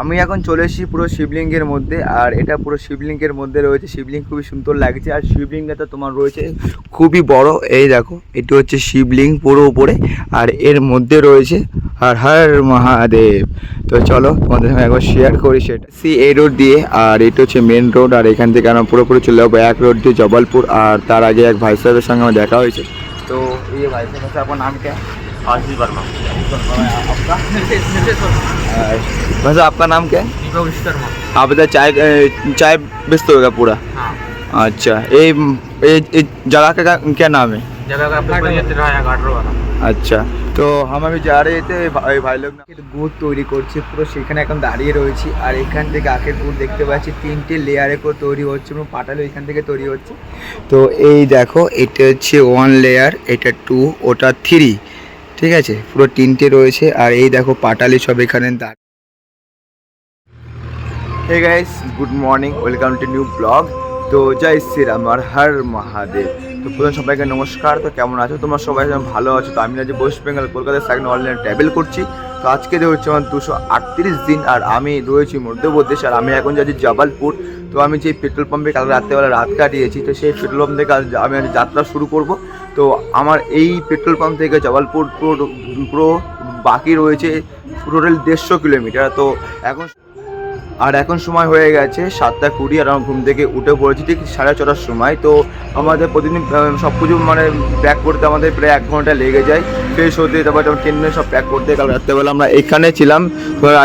আমি এখন চলে এসেছি পুরো শিবলিঙ্গের মধ্যে, আর এটা পুরো শিবলিঙ্গের মধ্যে রয়েছে। শিবলিঙ্গ খুবই সুন্দর লাগছে, আর শিবলিঙ্গটা তোমার রয়েছে খুবই বড়। এই দেখো, এটি হচ্ছে শিবলিঙ্গ পুরো উপরে, আর এর মধ্যে রয়েছে আর হর মহাদেব। তো চলো, তোমাদের সঙ্গে একবার শেয়ার করি সেটা। সি, এই রোড দিয়ে, আর এটা হচ্ছে মেন রোড আর এখান থেকে আমরা পুরোপুরি চলে যাব এক রোড দিয়ে জবলপুর, আর তার আগে এক ভাই সাহেবের সঙ্গে আমার দেখা হয়েছে। তো এই ভাই সাহেব আপনার নাম आशीष वर्मा आपका वैसे आपका नाम क्या है दीपक विश्वकर्मा आप इधर चाय अ, चाय बेचते होगा पूरा हाँ अच्छा ये ये ये जगह का क्या- क्या नाम है जगह का पेपर ये तेरा है गाडरो वाला আচ্ছা তো আমি যা রে এতে ভাই ভাই লোক গুড় তৈরি করছে পুরো সেখানে এখন দাঁড়িয়ে রয়েছি আর এখান থেকে আখের গুড় দেখতে পাচ্ছি তিনটে লেয়ারে করে তৈরি হচ্ছে এবং পাটালো এখান থেকে তৈরি হচ্ছে তো এই দেখো এটা হচ্ছে ওয়ান লেয়ার এটা টু ওটা থ্রি ঠিক আছে? পুরো তিনটে রয়েছে আর এই দেখো পাটালি সব এখানে দাঁড়িয়ে hey guys good morning welcome to new blog তো জয় শ্রীরাম আর হর মহাদেব। তো প্রথম সবাইকে নমস্কার। তো কেমন আছো? তোমার সবাই ভালো আছো। তো আমি আজ ওয়েস্ট বেঙ্গল, কলকাতার সাইকেল অনলাইনে ট্রাভেল করছি। তো আজকে হচ্ছে আমার দুশো আটত্রিশ দিন আর আমি রয়েছি মধ্যপ্রদেশ আর আমি এখন যাচ্ছি জবালপুর। তো আমি যে পেট্রোল পাম্পে কাল রাত্রেবেলা রাত কাটিয়েছি, তো সেই পেট্রোল পাম্প থেকে আমি আজ যাত্রা শুরু করব। তো আমার এই পেট্রোল পাম্প থেকে জবালপুর পুরো বাকি রয়েছে টোটাল দেড়শো কিলোমিটার। তো এখন আর এখন সময় হয়ে গেছে সাতটা কুড়ি আর ঘুম থেকে উঠে পড়েছি ঠিক সাড়ে ছটার সময়। তো আমাদের প্রতিদিন সব কিছু মানে প্যাক করতে আমাদের প্রায় এক ঘণ্টা লেগে যায়। ফ্রেশ হতে, তারপর যখন ট্রেনে সব প্যাক করতে। কাল রাত্রেবেলা আমরা এখানে ছিলাম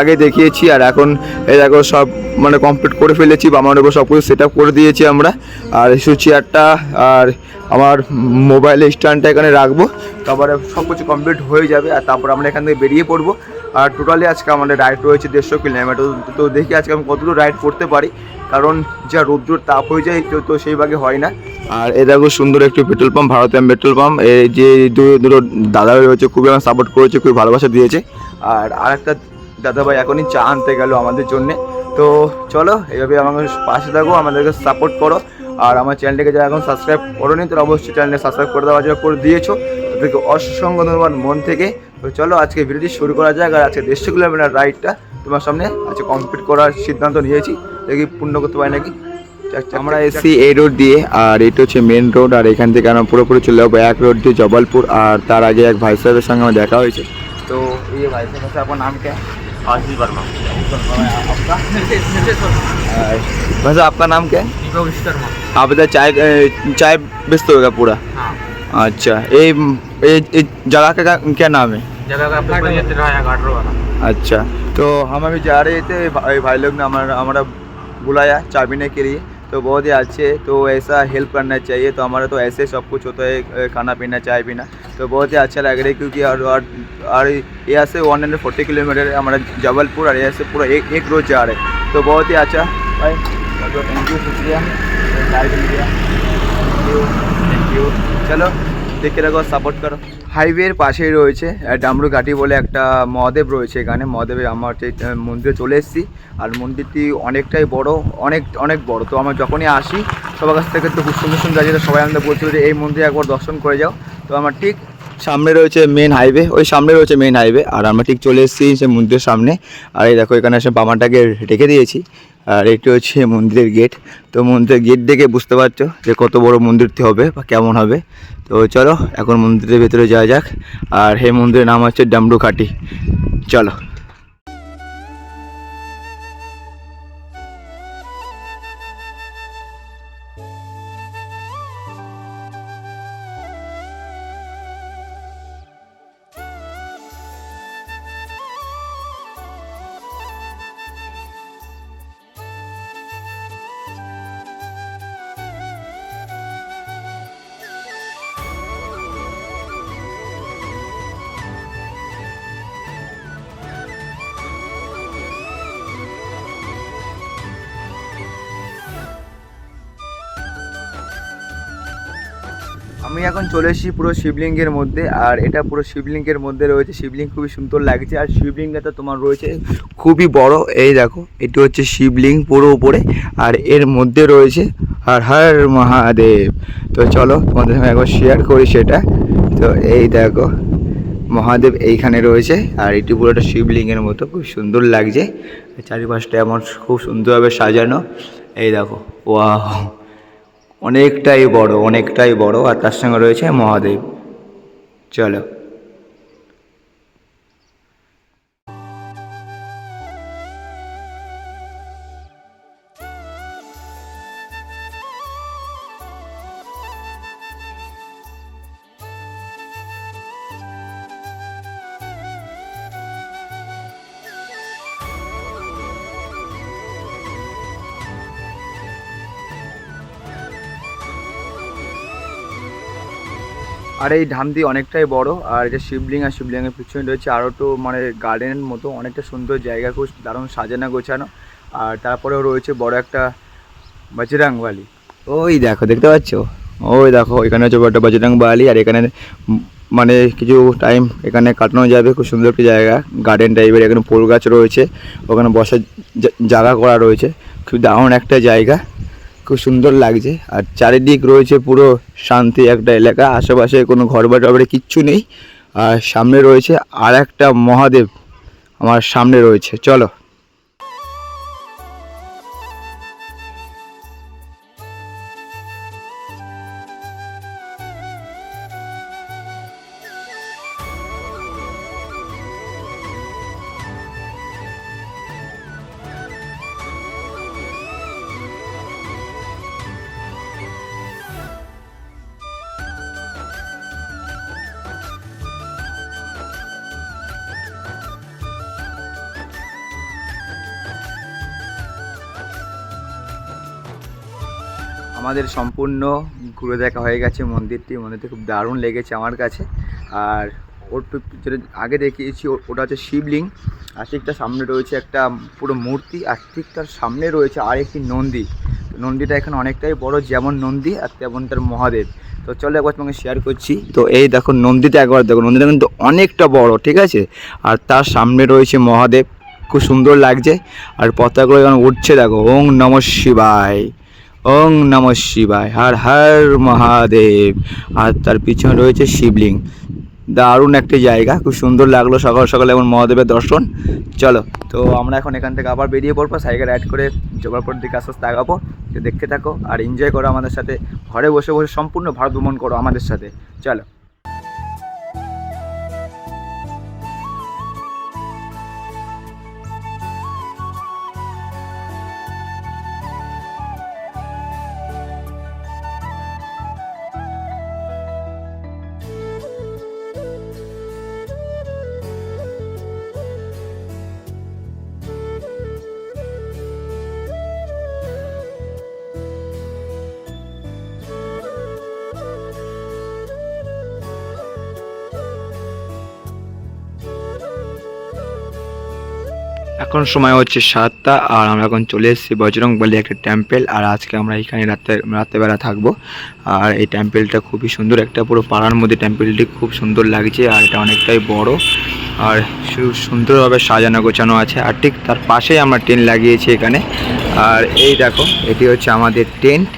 আগে দেখিয়েছি আর এখন এই দেখো সব মানে কমপ্লিট করে ফেলেছি বা আমার উপর সব কিছু সেট আপ করে দিয়েছি আমরা। আর শুধু চেয়ারটা আর আমার মোবাইলের স্ট্যান্ডটা এখানে রাখব। তারপরে সব কিছু কমপ্লিট হয়ে যাবে আর তারপর আমরা এখান থেকে বেরিয়ে পড়ব। আর টোটালি আজকে আমাদের রাইড রয়েছে দেড়শো কিলোমিটার তো দেখি আজকে আমি কতদূর রাইড করতে পারি। কারণ যা রৌদ্র তাপ হয়ে যায়, তো তো সেই ভাগে হয় না। আর এ দেখো সুন্দর একটি পেট্রোল পাম্প ভারতীয় পেট্রোল পাম্প এই যে দুটো দাদা রয়েছে, খুবই আমার সাপোর্ট করেছে, খুবই ভালোবাসা দিয়েছে। আর আরেকটা দাদাভাই এখনই চা আনতে গেল আমাদের জন্যে। তো চলো, এইভাবে আমাকে পাশে থাকো, আমাদেরকে সাপোর্ট করো। আর আমার চ্যানেলটাকে যারা এখন সাবস্ক্রাইব করো নি তারা অবশ্যই চ্যানেলটা সাবস্ক্রাইব করে দেওয়া যারা করে দিয়েছ। তাদেরকে অসংখ্য ধন্যবাদ মন থেকে তো চলো আজকে ভিডিওটি শুরু করা যাক আর আজকে দেড়শো কিলোমিটার রাইডটা তোমার সামনে আজকে কমপ্লিট করার সিদ্ধান্ত নিয়েছি দেখি পূর্ণ করতে পারি নাকি আমরা এসি এই রোড দিয়ে আর এটা হচ্ছে মেন রোড আর এখান থেকে আমরা পুরোপুরি চলে যাবো এক রোড দিয়ে জবলপুর আর তার আগে এক ভাই সাহেবের সঙ্গে আমার দেখা হয়েছে তো এই ভাই সাহেব আছে আপনার নাম क्या आशीष वर्मा आपका नितेश वर्मा वैसे आपका नाम क्या है दीपक विश्वकर्मा आप इधर चाय अ, चाय बेचते होगा पूरा हाँ अच्छा ये ये जगह का क्या नाम है? जगह का अच्छा तो हम अभी जा रहे थे भाई, भाई लोग ने हमारा हमारा बुलाया चाय पीने के लिए तो बहुत ही अच्छे तो ऐसा हेल्प करना चाहिए तो हमारा तो ऐसे सब कुछ होता है खाना पीना चाय पीना तो बहुत ही अच्छा लग रहा है क्योंकि और और, यहाँ से वन हंड्रेड फोर्टी किलोमीटर हमारा जबलपुर और यहाँ से पूरा एक एक रोज जा रहे तो बहुत ही अच्छा। भाई तो थैंक यू शुक्रिया। চলো দেখে রাখো সাপোর্ট করো। হাইওয়ের পাশেই রয়েছে ডামরুঘাটি ডামরু ঘাটি বলে একটা মহাদেব রয়েছে এখানে। মহাদেবের আমার মন্দিরে চলে এসেছি। আর মন্দিরটি অনেকটাই বড়, অনেক অনেক বড়। তো আমার যখনই আসি, সবার কাছ থেকে তো খুব সুন্দর সুন্দর সবাই আমাদের বলছিল যে এই মন্দিরে একবার দর্শন করে যাও। তো আমার ঠিক সামনে রয়েছে মেন হাইওয়ে ওই সামনে রয়েছে মেন হাইওয়ে আর আমরা ঠিক চলে এসেছি সে মন্দিরের সামনে। আর এই দেখো, এখানে এসে বামাটাকে রেখে দিয়েছি, আর এটি হচ্ছে মন্দিরের গেট তো মন্দিরের গেট দেখে বুঝতে পারছ যে কত বড় মন্দিরটি হবে বা কেমন হবে। তো চলো, এখন মন্দিরের ভেতরে যাওয়া যাক। আর হে মন্দিরের নাম হচ্ছে ডামরুঘাটি। চলো। আমি এখন চলে এসেছি পুরো শিবলিঙ্গের মধ্যে, আর এটা পুরো শিবলিঙ্গের মধ্যে রয়েছে। শিবলিঙ্গ খুবই সুন্দর লাগছে, আর শিবলিঙ্গটা তোমার রয়েছে খুবই বড়। এই দেখো, এটি হচ্ছে শিবলিঙ্গ পুরো উপরে, আর এর মধ্যে রয়েছে আর হর মহাদেব। তো চলো, তোমাদের সঙ্গে একবার শেয়ার করি সেটা। তো এই দেখো, মহাদেব এইখানে রয়েছে, আর এটি পুরো একটা শিবলিঙ্গের মতো, খুব সুন্দর লাগছে। চারিপাশটা এমন খুব সুন্দরভাবে সাজানো। এই দেখো, ওয়াও। অনেকটাই বড় অনেকটাই বড় আর তার সঙ্গে রয়েছে মহাদেব। চলো। আর এই ধামটি অনেকটাই বড়, আর এটা শিবলিং আর শিবলিঙ্গের পিছনে রয়েছে আরও তো মানে গার্ডেনের মতো অনেকটা সুন্দর জায়গা, খুব দারুণ সাজানো গোছানো। আর তারপরেও রয়েছে বড় একটা বজরাং বালি। ওই দেখো, দেখতে পাচ্ছ? ওই দেখো, এখানে হচ্ছে একটা বজরাং বালি, আর এখানে মানে কিছু টাইম এখানে কাটানো যাবে, খুব সুন্দর একটা জায়গা গার্ডেন টাইপের এখানে ফুল গাছ রয়েছে, ওখানে বসার জায়গা করা রয়েছে, খুব দারুণ একটা জায়গা। খুব সুন্দর লাগছে। আর চারিদিক রয়েছে পুরো শান্তি একটা এলাকা। আশেপাশে কোনো ঘর বাড়ি কিচ্ছু নেই। আর সামনে রয়েছে আর একটা মহাদেব। আমার সামনে রয়েছে। চলো। আমাদের সম্পূর্ণ ঘুরে দেখা হয়ে গেছে মন্দিরটি। মন্দিরটি খুব দারুণ লেগেছে আমার কাছে। আর ওর পিছনে আগে দেখিয়েছি ওটা হচ্ছে শিবলিং। আর ঠিক তার সামনে রয়েছে একটা পুরো মূর্তি, আর ঠিক তার সামনে রয়েছে আর একটি নন্দী। নন্দীটা এখানে অনেকটাই বড়, যেমন নন্দী আর তেমন তার মহাদেব। তো চলো একবার তোমাকে শেয়ার করছি। তো এই দেখো নন্দীটা একবার দেখো, নন্দীটা কিন্তু অনেকটা বড়, ঠিক আছে? আর তার সামনে রয়েছে মহাদেব। খুব সুন্দর লাগছে। আর পতাকাগুলো যখন উঠছে দেখো, ওং নম শিবায়। ওং নম শিবায়, হর হর মহাদেব। আর তার পিছনে রয়েছে শিবলিং। দারুণ একটি জায়গা, খুব সুন্দর লাগল সকাল সকালে এমন মহাদেবের দর্শন। চলো, তো আমরা এখন এখান থেকে আবার বেরিয়ে পড়ব, সাইকেল অ্যাড করে জোগাড়পুর দিকে আস্তে আস্তে আগাবো। দেখতে থাকো আর এনজয় করো আমাদের সাথে। ঘরে বসে বসে সম্পূর্ণ ভারত ভ্রমণ করো আমাদের সাথে। চলো। এখন সময় হচ্ছে সাতটা, আর আমরা এখন চলে এসেছি বজরং বলে একটা টেম্পেল আর আজকে আমরা এখানে রাতে রাত্রেবেলা থাকব। আর এই টেম্পেলটা খুবই সুন্দর, একটা পুরো পাড়ার মধ্যে টেম্পেলটি খুব সুন্দর লাগছে, আর এটা অনেকটাই বড়। আর সুন্দরভাবে সাজানো গোছানো আছে, আর ঠিক তার পাশেই আমরা টেন্ট লাগিয়েছি এখানে। আর এই দেখো, এটি হচ্ছে আমাদের টেন্ট।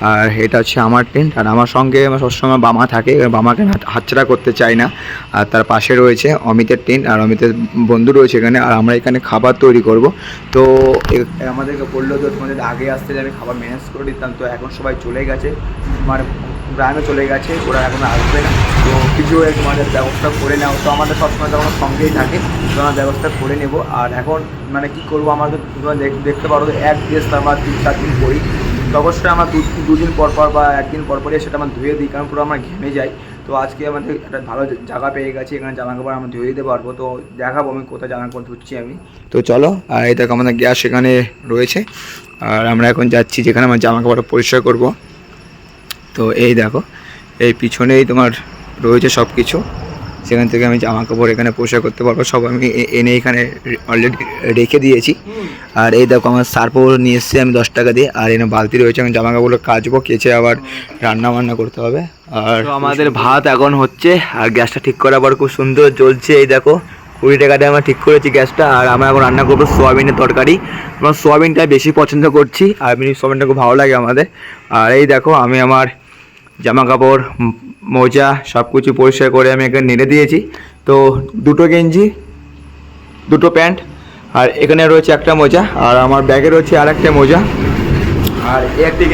আর এটা হচ্ছে আমার টেন্ট আর আমার সঙ্গে আমার সবসময় বামা থাকে বামাকে হাত- হাতছাড়া করতে চাই না। আর তার পাশে রয়েছে অমিতের টেন্ট আর অমিতের বন্ধু রয়েছে এখানে, আর আমরা এখানে খাবার তৈরি করব। তো আমাদেরকে বলল তো তোমাদের আগে আসতে আমি খাবার ম্যানেজ করে দিতাম তো এখন সবাই চলে গেছে। মানে গ্রামে চলে গেছে, ওরা এখন আসবে না। তো কিছু তোমাদের ব্যবস্থা করে নাও। তো আমাদের সবসময় তো আমার সঙ্গেই থাকে, তো আমরা ব্যবস্থা করে নেব। আর এখন মানে কি করব, আমাদের দেখতে পারো এক ড্রেস আমরা তিন, চার দিন করি। তো অবশ্যই আমরা দুদিন পর পর বা একদিন পর পরই সেটা আমরা ধুয়ে দিই, কারণ পুরো আমরা ঘেমে যাই। তো আজকে আমাদের একটা ভালো জায়গা পেয়ে গেছি, এখানে জামা কাপড় আমরা ধুয়ে দিতে পারব। তো দেখাবো আমি কোথায় জামা কাপড় ধুচ্ছি আমি। তো চলো, আর এই দেখো আমাদের গ্যাস এখানে রয়েছে। আর আমরা এখন যাচ্ছি যেখানে আমার জামা কাপড় পরিষ্কার করব। তো এই দেখো, এই পিছনেই তোমার রয়েছে সব কিছু সেখান থেকে আমি জামা কাপড় এখানে পোশাক করতে পারব। সব আমি এনে এখানে অলরেডি রেখে দিয়েছি। আর এই দেখো আমার সার্পও নিয়ে এসেছি আমি দশ টাকা দিয়ে। আর এনে বালতি রয়েছে, আমি জামা কাপড় কাচবো, কেচে আবার রান্না বান্না করতে হবে। আর আমাদের ভাত এখন হচ্ছে, আর গ্যাসটা ঠিক করার পর খুব সুন্দর জ্বলছে, এই দেখো। কুড়ি টাকা দিয়ে আমরা ঠিক করেছি গ্যাসটা, আর আমরা এখন রান্না করব সোয়াবিনের তরকারি। আমরা সোয়াবিনটা বেশি পছন্দ করছি, আর এমনি সোয়াবিনটা খুব ভালো লাগে আমাদের। আর এই দেখো আমি আমার জামা কাপড় মোজা সব কিছু পরিষ্কার করে আমি এখানে নেড়ে দিয়েছি। তো দুটো গেঞ্জি, দুটো প্যান্ট, আর এখানে রয়েছে একটা মোজা, আর আমার ব্যাগে রয়েছে আর একটা মোজা আর একটা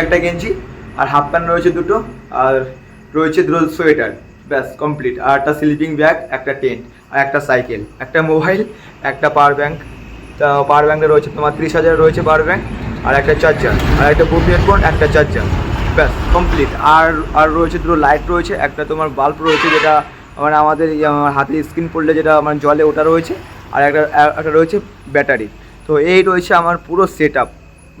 একটা গেঞ্জি, আর হাফ প্যান্ট রয়েছে দুটো, আর রয়েছে দুটো সোয়েটার, ব্যাস, কমপ্লিট। আর একটা স্লিপিং ব্যাগ, একটা টেন্ট, আর একটা সাইকেল, একটা মোবাইল, একটা পাওয়ার ব্যাঙ্ক তা পাওয়ার ব্যাংকটা রয়েছে তোমার ত্রিশ হাজার রয়েছে পাওয়ার ব্যাঙ্ক আর একটা চার্জার, আর একটা বুট হেডফোন, একটা চার্জার। ব্যাস কমপ্লিট আর আর রয়েছে দুটো লাইট রয়েছে, একটা তোমার বাল্ব রয়েছে যেটা মানে আমাদের হাতে স্ক্রিন পড়লে যেটা মানে জলে ওটা রয়েছে, আর একটা একটা রয়েছে ব্যাটারি তো এই রয়েছে আমার পুরো সেট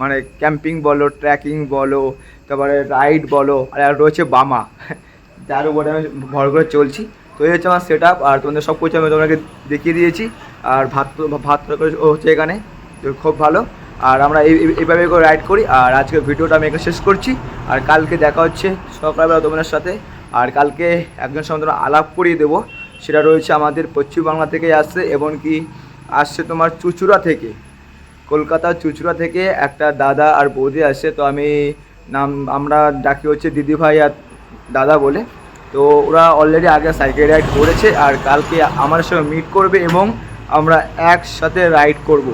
মানে ক্যাম্পিং বলো ট্রেকিং বলো, তারপরে রাইড বলো, আর রয়েছে বামা। যার উপরে আমি ভর করে চলছি। তো এই হচ্ছে আমার সেট আর তোমাদের সব কিছু আমি তোমাকে দেখিয়ে দিয়েছি। আর ভাত ভাত হচ্ছে এখানে। তো খুব ভালো। আর আমরা এই এই- এইভাবে করে রাইড করি। আর আজকের ভিডিওটা আমি এখানে শেষ করছি। আর কালকে দেখা হচ্ছে সকালবেলা তোমাদের সাথে। আর কালকে একজন সঙ্গে তোমরা আলাপ করিয়ে দেবো। সেটা রয়েছে আমাদের পশ্চিমবাংলা থেকে আসছে এবং কি আসছে তোমার চুচুড়া থেকে। কলকাতা চুচুড়া থেকে একটা দাদা আর বৌদি আসছে তো আমি নাম, আমরা ডাকি হচ্ছে দিদি ভাই আর দাদা বলে। তো ওরা অলরেডি আগে সাইকেল রাইড করেছে। আর কালকে আমার সঙ্গে মিট করবে এবং আমরা একসাথে রাইড করব।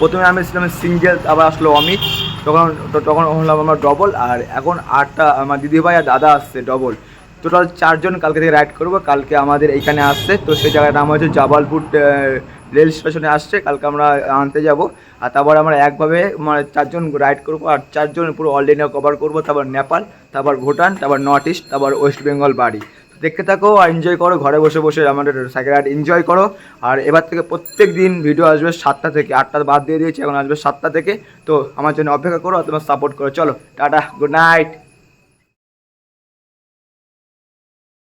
প্রথমে আমি ছিলাম সিঙ্গেল, আবার আসলো অমিত। তখন তখন হলাম আমার ডবল আর এখন আটটা আমার দিদিভাই আর দাদা আসছে ডবল টোটাল চারজন কালকে থেকে রাইড করব, কালকে আমাদের এইখানে আসছে। তো সেই জায়গার নাম হচ্ছে জাবালপুর রেল স্টেশনে আসছে, কালকে আমরা আনতে যাব। আর তারপর আমরা একভাবে মানে চারজন রাইড করব, আর চারজন পুরো অল ইন্ডিয়া কভার করব। তারপর নেপাল, তারপর ভুটান, তারপর নর্থ ইস্ট তারপর ওয়েস্ট বেঙ্গল বাড়ি। দেখতে থাকো আর এনজয় করো, ঘরে বসে বসে আমাদের সাইকেল রাইড এনজয় করো। আর এবার থেকে প্রত্যেক দিন ভিডিও আসবে সাতটা থেকে, আটটা বাদ দিয়ে দিয়েছি, এখন আসবে সাতটা থেকে। তো আমার জন্য অপেক্ষা করো আর তোমার সাপোর্ট করো। চলো, টাটা গুড নাইট